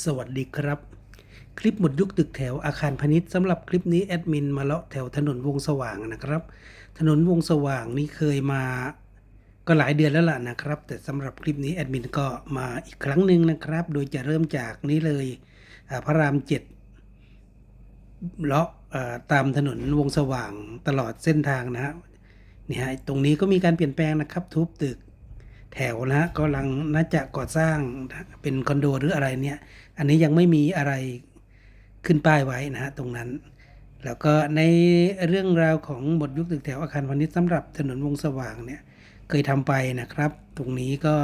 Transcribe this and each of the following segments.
สวัสดีครับ คลิปหมดยุคตึกแถวอาคารพาณิชย์สำหรับคลิปนี้แอดมินมาเลาะแถวถนนวงสว่างนะครับ ถนนวงสว่างนี้เคยมาก็หลายเดือนแล้วล่ะนะครับ แต่สำหรับคลิปนี้แอดมินก็มาอีกครั้งหนึ่งนะครับ โดยจะเริ่มจากนี้เลยพระรามเจ็ดเลาะตามถนนวงสว่างตลอดเส้นทางนะฮะนี่ฮะตรงนี้ก็มีการเปลี่ยนแปลงนะครับ ทุบตึก แถวนะกำลังน่าจะก่อสร้างเป็นคอนโดหรืออะไรเนี่ย อันนี้ยังไม่มีอะไรขึ้นป้ายไว้นะฮะตรงนั้น แล้วก็ในเรื่องราวของบทยุคตึกแถวอาคารพาณิชย์สำหรับถนนวงสว่างเนี่ยเคยทำไปนะครับ ตรงนี้ก็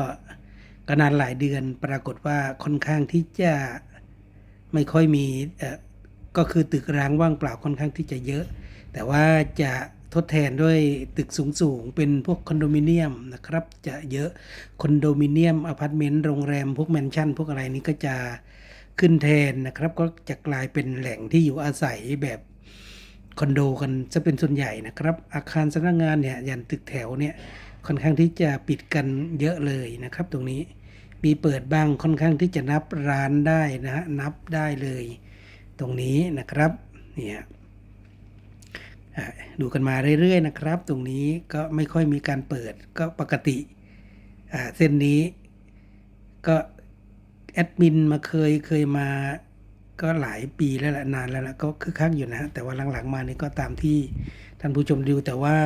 ก็นานหลายเดือนปรากฏว่าค่อนข้างที่จะไม่ค่อยมีเออก็คือตึกร้างว่างเปล่าค่อนข้างที่จะเยอะ แต่ว่าจะ ทดแทนด้วยตึกสูงๆ เป็นพวกคอนโดมิเนียมนะครับ จะเยอะคอนโดมิเนียมอพาร์ตเมนต์โรงแรม พวกแมนชั่น พวกอะไรนี้ก็จะขึ้นแทนนะครับ ก็จะกลายเป็นแหล่งที่อยู่อาศัยแบบคอนโดกันจะเป็นส่วนใหญ่นะครับ อาคารสำนักงานเนี่ยย่างตึกแถวเนี่ยค่อนข้างที่จะปิดกันเยอะเลยนะครับ ตรงนี้มีเปิดบ้างค่อนข้างที่จะนับร้านได้นะฮะนับได้เลย ตรงนี้นะครับเนี่ย ดูกันมาเรื่อยๆนะครับ ตรงนี้ก็ไม่ค่อยมีการเปิดก็ปกติเส้นนี้ก็แอดมินมาเคยเคยมาก็หลายปีแล้วละนานแล้วละก็คึกคักอยู่นะแต่ว่าหลังๆมานี่ก็ตามที่ท่านผู้ชมดูแต่ว่า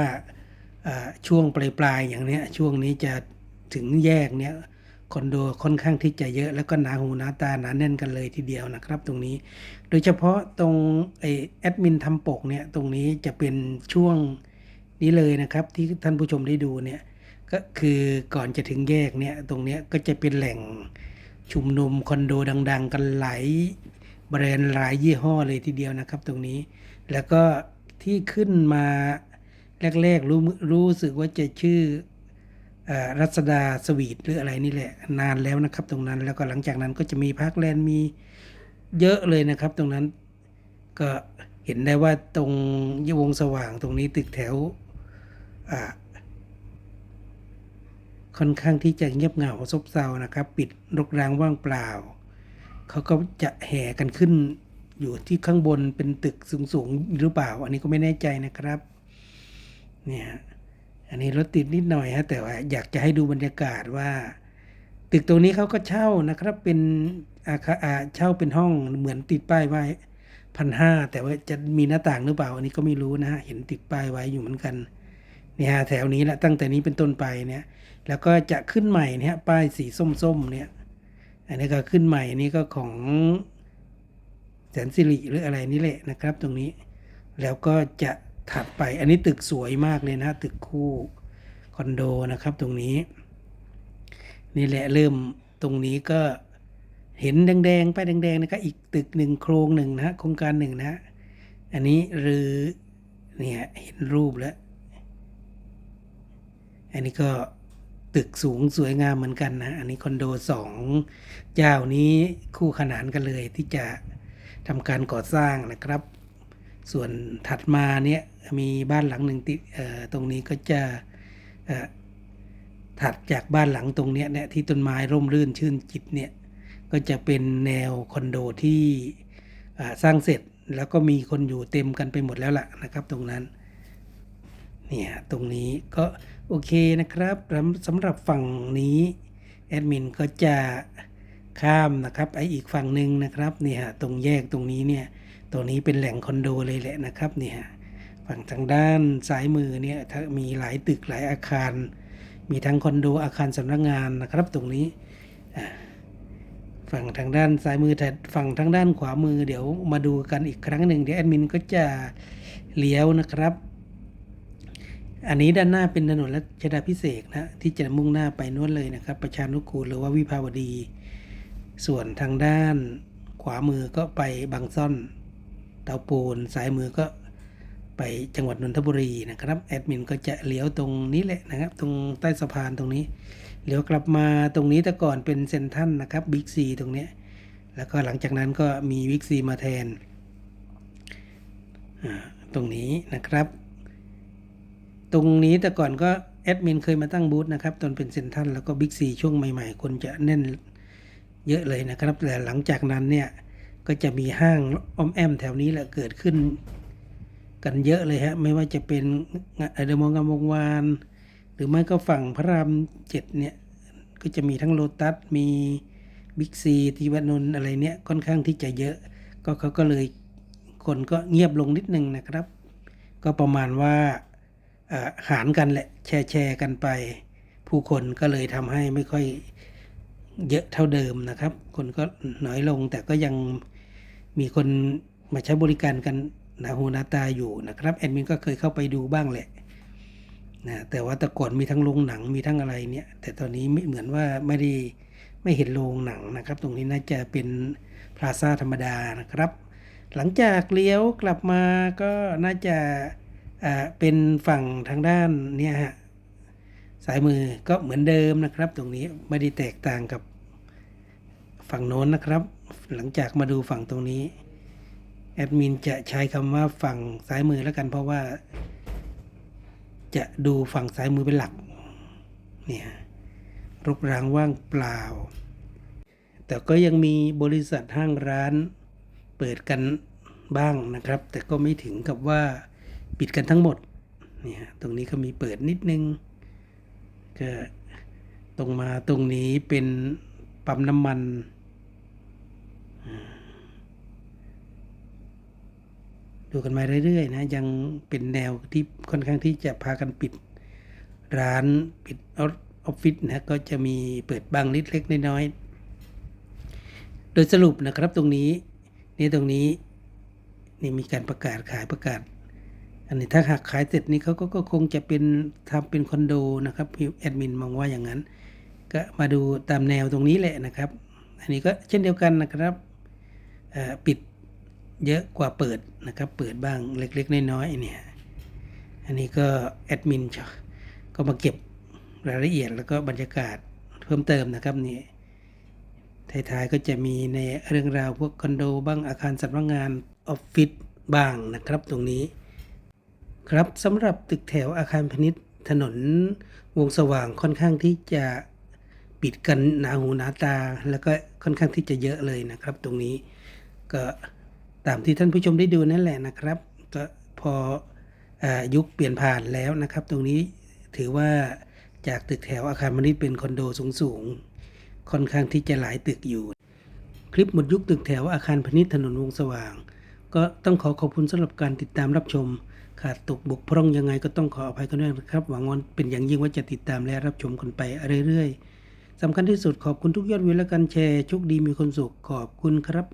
ช่วงปลายๆอย่างเนี้ยช่วงนี้จะถึงแยกเนี้ย คอนโดค่อนข้างที่จะเยอะแล้วก็หนาหูหนาตาหนาแน่นกันเลยทีเดียวนะครับ ตรงนี้ โดยเฉพาะตรงไอแอดมินทำปกเนี่ยตรงนี้จะเป็นช่วงนี้เลยนะครับ ที่ท่านผู้ชมได้ดูเนี่ยก็คือก่อนจะถึงแยกเนี่ยตรงเนี้ยก็จะเป็นแหล่งชุมนุมคอนโดดัง ๆ กันหลายแบรนด์หลายยี่ห้อเลยทีเดียวนะครับ ตรงนี้ แล้วก็ที่ขึ้นมาแรกๆรู้รู้สึกว่าจะชื่อ รัศดาสวีทหรืออะไรนี่แหละ นานแล้วนะครับ ตรงนั้นแล้วก็หลังจากนั้นก็จะมีพาร์คแลนด์มีเยอะเลยนะครับ ตรงนั้นก็เห็นได้ว่าตรงยวงสว่างตรงนี้ตึกแถวค่อนข้างที่จะเงียบเหงาซบเซานะครับ ปิดรกร้างว่างเปล่า เขาก็จะแห่กันขึ้นอยู่ที่ข้างบนเป็นตึกสูงๆหรือเปล่า อันนี้ก็ไม่แน่ใจนะครับ เนี่ย อันนี้รถติดนิดหน่อยฮะแต่ว่าอยากจะให้ดูบรรยากาศว่า ตึกตรงนี้เขาก็เช่านะครับเป็นอาคาอาเช่าเป็นห้องเหมือนติดป้ายไว้พันห้าแต่ว่าจะมีหน้าต่างหรือเปล่า อันนี้ก็ไม่รู้นะฮะเห็นติดป้ายไว้อยู่เหมือนกันเนี่ยฮะแถวนี้แหละตั้งแต่นี้เป็นต้นไปเนี่ยแล้วก็จะขึ้นใหม่เนี่ยป้ายสีส้มๆเนี่ยอันนี้ก็ขึ้นใหม่นี่ก็ของแสนสิริหรืออะไรนี่แหละนะครับ ตรงนี้ แล้วก็จะ ถัดไปอันนี้ตึกสวยมากเลยนะ ตึกคู่คอนโดนะครับตรงนี้ นี่แหละเริ่มตรงนี้ก็เห็นแดงๆไปแดงๆนะครับอีกตึกหนึ่งโครงหนึ่งนะโครงการหนึ่งนะ อันนี้หรือเนี่ยเห็นรูปแล้ว อันนี้ก็ตึกสูงสวยงามเหมือนกันนะ อันนี้คอนโดสองเจ้านี้คู่ขนานกันเลยที่จะทำการก่อสร้างนะครับ ส่วนถัดมาเนี่ยมีบ้านหลังหนึ่งติดเอ่อตรงนี้ก็จะเอ่อถัดจากบ้านหลังตรงเนี้ยเนี่ยที่ต้นไม้ร่มรื่นชื่นจิตเนี่ยก็จะเป็นแนวคอนโดที่อ่าสร้างเสร็จแล้วก็มีคนอยู่เต็มกันไปหมดแล้วล่ะนะครับตรงนั้นเนี่ยตรงนี้ก็โอเคนะครับสำหรับฝั่งนี้แอดมินก็จะ ข้ามนะครับไออีกฝั่งหนึ่งนะครับนี่ฮะตรงแยกตรงนี้เนี่ยตรงนี้เป็นแหล่งคอนโดเลยแหละนะครับนี่ฮะฝั่งทางด้านซ้ายมือเนี่ยถ้ามีหลายตึกหลายอาคาร มีทั้งคอนโดอาคารสำนักงานนะครับตรงนี้ฝั่งทางด้านซ้ายมือแต่ฝั่งทางด้านขวามือเดี๋ยวมาดูกันอีกครั้งหนึ่งเดี๋ยวแอดมินก็จะเลี้ยวนะครับ อันนี้ด้านหน้าเป็นถนนรัชดาพิเศษนะที่จะมุ่งหน้าไปนู้นเลยนะครับ ประชานุกูลหรือว่าวิภาวดี ส่วนทางด้านขวามือก็ไปบางซ่อนเตาปูนซ้ายมือก็ไปจังหวัดนนทบุรีนะครับแอดมินก็จะเลี้ยวตรงนี้แหละนะครับ ตรงใต้สะพานตรงนี้เลี้ยวกลับมาตรงนี้แต่ก่อนเป็นเซนทันนะครับบิ๊กซีตรงนี้ แล้วก็หลังจากนั้นก็มีวิกซีมาแทนตรงนี้นะครับ ตรงนี้แต่ก่อนก็แอดมินเคยมาตั้งบูธนะครับตอนเป็นเซนทันแล้วก็บิ๊กซีช่วงใหม่ ๆ คนจะแน่น เยอะเลยนะครับ แต่หลังจากนั้นเนี่ยก็จะมีห้างอ้อมแอมแถวนี้แหละเกิดขึ้น กันเยอะเลยฮะไม่ว่าจะเป็นเดมองงามวงวาน หรือไม่ก็ฝั่งพระรามเจ็ดเนี่ยก็จะมีทั้งโลตัสมีบิ๊กซีทีวนน์อะไรเนี่ยค่อนข้างที่จะเยอะ ก็เขาก็เลยคนก็เงียบลงนิดนึงนะครับ ก็ประมาณว่าอ่าหารกันแหละแชร์แชร์กันไป ผู้คนก็เลยทำให้ไม่ค่อย เยอะเท่าเดิมนะครับ คนก็น้อยลงแต่ก็ยังมีคนมาใช้บริการกันหนาหูหนาตาอยู่นะครับแอดมินก็เคยเข้าไปดูบ้างแหละนะแต่ว่าแต่ก่อนมีทั้งโรงหนังมีทั้งอะไรเนี่ย แต่ตอนนี้ไม่เหมือนว่าไม่ได้ไม่เห็นโรงหนังนะครับ ตรงนี้น่าจะเป็นพลาซ่าธรรมดานะครับ หลังจากเลี้ยวกลับมาก็น่าจะอ่าเป็นฝั่งทางด้านเนี่ยฮะ สายมือก็เหมือนเดิมนะครับ ตรงนี้ไม่ได้แตกต่างกับฝั่งโน้นนะครับ หลังจากมาดูฝั่งตรงนี้แอดมินจะใช้คำว่าฝั่งซ้ายมือแล้วกันเพราะว่า จะดูฝั่งซ้ายมือเป็นหลักเนี่ยรกร้างว่างเปล่า แต่ก็ยังมีบริษัทห้างร้านเปิดกันบ้างนะครับ แต่ก็ไม่ถึงกับว่าปิดกันทั้งหมดเนี่ยตรงนี้ก็มีเปิดนิดนึง ก็ตรงมาตรงนี้เป็นปั๊มน้ำมัน ดูกันมาเรื่อยๆนะยังเป็นแนวที่ค่อนข้างที่จะพากันปิด ร้านปิดออฟฟิศนะก็จะมีเปิดบางนิดเล็กน้อยโดยสรุปนะครับตรงนี้นี่ตรงนี้นี่มีการประกาศขายประกาศ อันนี้ถ้าหากขายเสร็จนี่เขาก็คงจะเป็นทำเป็นคอนโดนะครับแอดมินมองว่าอย่างนั้น ก็มาดูตามแนวตรงนี้แหละนะครับ อันนี้ก็เช่นเดียวกันนะครับปิดเยอะกว่าเปิดนะครับ เปิดบ้างเล็กๆน้อยๆเนี่ยอันนี้ก็แอดมินก็มาเก็บรายละเอียดแล้วก็บรรยากาศเพิ่มเติมนะครับนี่ท้ายๆก็จะมีในเรื่องราวพวกคอนโดบ้างอาคารสำนักงานออฟฟิศบ้างนะครับตรงนี้ ครับสำหรับตึกแถวอาคารพาณิชย์ถนนวงสว่างค่อนข้างที่จะปิดกันหนาหูหนาตา แล้วก็ค่อนข้างที่จะเยอะเลยนะครับ ตรงนี้ก็ตามที่ท่านผู้ชมได้ดูนั่นแหละนะครับ ก็พออยุคเปลี่ยนผ่านแล้วนะครับ ตรงนี้ถือว่าจากตึกแถวอาคารพาณิชย์เป็นคอนโดสูงๆค่อนข้างที่จะหลายตึกอยู่ คลิปหมดยุคตึกแถวอาคารพาณิชย์ถนนวงสว่าง ก็ต้องขอขอบคุณสำหรับการติดตามรับชม ขาดตกบกพร่องยังไงก็ต้องขออภัยกันด้วยนะครับ หวังว่าเป็นอย่างยิ่งว่าจะติดตามและรับชมกันไปเรื่อยๆสำคัญที่สุดขอบคุณทุกยอดวิวและการแชร์โชคดีมีคนสุขขอบคุณครับ